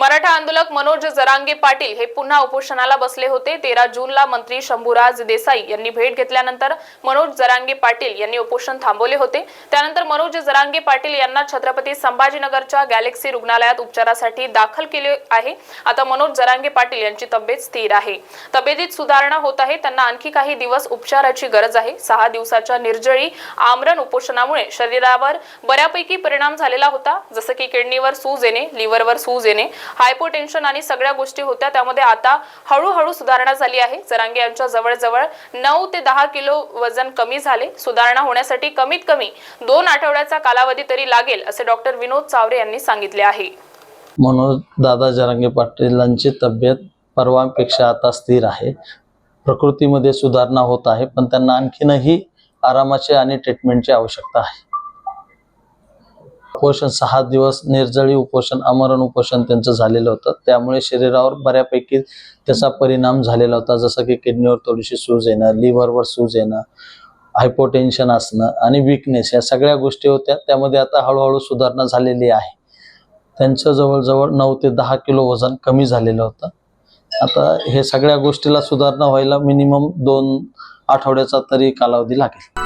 मराठा आंदोलक मनोज जरांगे पाटील हे पुन्हा उपोषणाला बसले होते. तेरा जूनला मंत्री शंभूराज देसाई यांनी भेट घेतल्यानंतर मनोज जरांगे पाटील यांनी उपोषण थांबवले होते. त्यानंतर मनोज जरांगे पाटील यांना छत्रपती संभाजीनगरच्या गॅलेक्सी रुग्णालयात उपचारासाठी दाखल केले आहे. आता मनोज जरांगे पाटील यांची तब्येत स्थिर आहे. तब्येतीत सुधारणा होत आहे. त्यांना आणखी काही दिवस उपचाराची गरज आहे. सहा दिवसाच्या निर्जळी आमरण उपोषणामुळे शरीरावर बऱ्यापैकी परिणाम झालेला होता. जसं की किडनीवर सूज येणे लिव्हरवर सूज येणे हायपोटेन्शन आणि सगळ्या गोष्टी होत्या. त्यामध्ये आता हळूहळू सुधारणा झाली आहे. जरांगे यांच्या जवळजवळ नऊ ते दहा किलो वजन कमी झाले. सुधारणा होण्यासाठी कमीत कमी दोन आठवड्याचा कालावधी तरी लागेल असे डॉक्टर विनोद चावरे यांनी सांगितले आहे. म्हणून दादा जरांगे पाटीलांची तब्येत परवांपेक्षा आता स्थिर आहे. प्रकृतीमध्ये सुधारणा होत आहे पण त्यांना आणखीनही आरामाची आणि ट्रीटमेंटची आवश्यकता आहे. उपोषण सहा दिवस निर्जळी उपोषण आमरण उपोषण त्यांचं झालेलं होतं. त्यामुळे शरीरावर बऱ्यापैकी त्याचा परिणाम झालेला होता. जसं की किडनीवर थोडीशी सूज येणं लिव्हरवर सूज येणं हायपोटेन्शन असणं आणि विकनेस या सगळ्या गोष्टी होत्या. त्यामध्ये आता हळूहळू सुधारणा झालेली आहे. त्यांचं जवळजवळ नऊ ते दहा किलो वजन कमी झालेलं होतं. आता हे सगळ्या गोष्टीला सुधारणा व्हायला मिनिमम दोन आठवड्याचा तरी कालावधी लागेल.